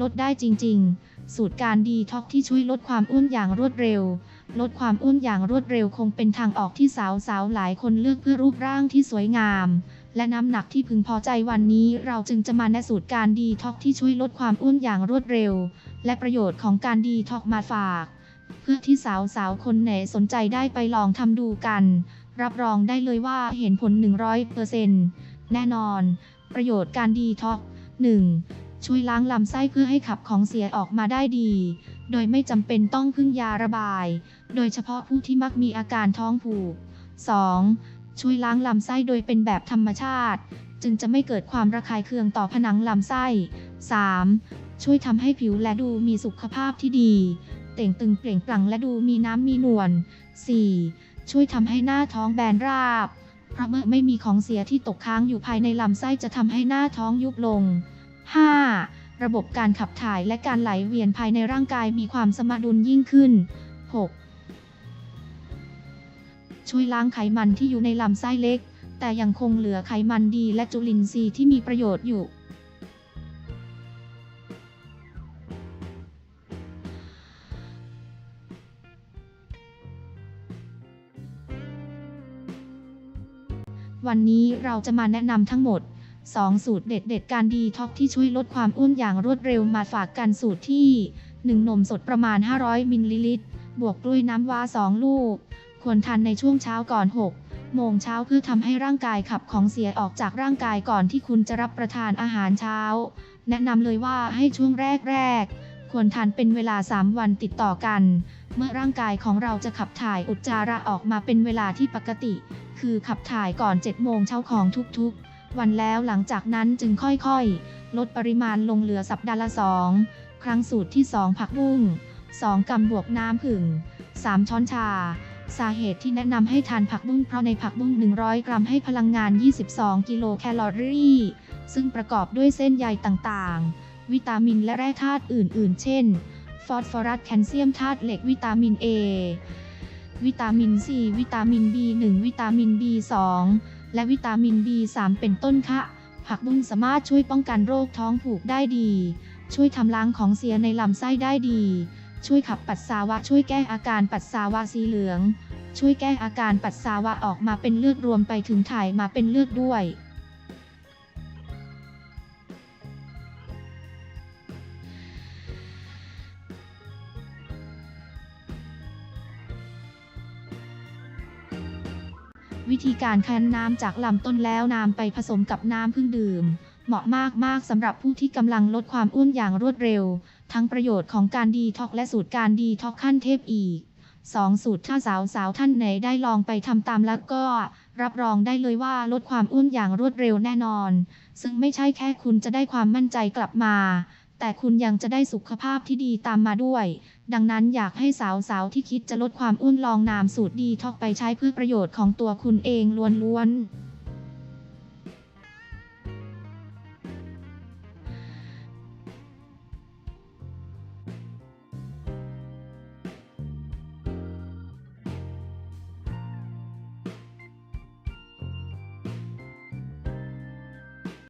ลดได้จริง ๆ สูตรการดีท็อกที่ช่วยลดความอ้วนอย่างรวดเร็ว ลดความอ้วนอย่างรวดเร็วคงเป็นทางออกที่สาวๆหลายคนเลือกเพื่อรูปร่างที่สวยงาม และน้ำหนักที่พึงพอใจวันนี้เราจึงจะมาแนะสูตรการดีท็อกที่ช่วยลดความอ้วนอย่างรวดเร็ว และประโยชน์ของการดีท็อกมาฝาก เพื่อที่สาวๆคนไหนสนใจได้ไปลองทำดูกัน รับรองได้เลยว่าเห็นผล 100%แน่นอน ประโยชน์การดีท็อก 1. ช่วยล้างลำไส้เพื่อให้ขับของเสียออกมาได้ดี โดยไม่จำเป็นต้องพึ่งยาระบาย โดยเฉพาะผู้ที่มักมีอาการท้องผูก 2. ช่วยล้างลำไส้โดยเป็นแบบธรรมชาติ จึงจะไม่เกิดความระคายเคืองต่อผนังลำไส้ 3. ช่วยทำให้ผิวและดูมีสุขภาพที่ดี เต่งตึงเปล่งปลั่งและดูมีน้ำมีนวล 4. ช่วยทำให้หน้าท้องแบนราบ เพราะเมื่อไม่มีของเสียที่ตกค้างอยู่ภายในลำไส้จะทำให้หน้าท้องยุบลง 5. ระบบการขับถ่ายและการไหลเวียนภายในร่างกายมีความสมดุลยิ่งขึ้น 6. ช่วยล้างไขมันที่อยู่ในลำไส้เล็ก แต่ยังคงเหลือไขมันดีและจุลินทรีย์ที่มีประโยชน์อยู่ วันนี้เราจะมาแนะนำทั้งหมด 2 สูตรเด็ดๆการดีท็อกที่ช่วยลดความอ้วนอย่างรวดเร็วมาฝากกันสูตรที่ 1 นมสดประมาณ 500 มิลลิลิตร บวกด้วยน้ำว้า 2 ลูก ควรทานในช่วงเช้าก่อน 6 โมงเช้าเพื่อทำให้ร่างกายขับของเสียออกจากร่างกายก่อนที่คุณจะรับประทานอาหารเช้า แนะนำเลยว่าให้ช่วงแรก ๆ ควรทานเป็นเวลา 3 วันติดต่อกัน เมื่อร่างกายของเราจะขับถ่ายอุจจาระออกมาเป็นเวลาที่ปกติ คือขับถ่ายก่อน7โมงเช้าของทุกๆ วันแล้วหลังจากนั้นจึงค่อยๆ ลดปริมาณลงเหลือสัปดาห์ละ 2 ครั้งสูตรที่ 2 ผักบุ้ง 2 กำบวกน้ำผึ่ง 3 ช้อนชา สาเหตุที่แนะนำให้ทานผักบุ้งเพราะในผักบุ้ง 100 กรัมให้พลังงาน 22 กิโลแคลอรี่ ซึ่งประกอบด้วยเส้นใยต่างๆ วิตามินและแร่ธาตุอื่น ๆ เช่น ฟอสฟอรัส แคลเซียม ธาตุเหล็ก วิตามิน A วิตามิน C วิตามิน B1 วิตามิน B2 และวิตามิน B3 เป็นต้นค่ะ ผักบุ้งสามารถช่วยป้องกันโรคท้องผูกได้ดี ช่วยทำล้างของเสียในลำไส้ได้ดี ช่วยขับปัสสาวะ ช่วยแก้อาการปัสสาวะสีเหลือง ช่วยแก้อาการปัสสาวะออกมาเป็นเลือดรวมไปถึงถ่ายมาเป็นเลือดด้วย วิธีการคั้นน้ำจากลำต้นแล้วนำไปผสมกับน้ำพึ่งดื่ม เหมาะมากๆสำหรับผู้ที่กำลังลดความอ้วนอย่างรวดเร็ว ทั้งประโยชน์ของการดีท็อกและสูตรการดีท็อกขั้นเทพอีก2สูตรถ้าสาวสาวท่านไหนได้ลองไปทำตามแล้วก็ รับรองได้เลยว่าลดความอ้วนอย่างรวดเร็วแน่นอน ซึ่งไม่ใช่แค่คุณจะได้ความมั่นใจกลับมา แต่คุณยังจะได้สุขภาพที่ดีตามมาด้วย ดังนั้นอยากให้สาวๆที่คิดจะลดความอ้วนลองนามสูตรดีท็อกไปใช้เพื่อประโยชน์ของตัวคุณเองล้วนๆ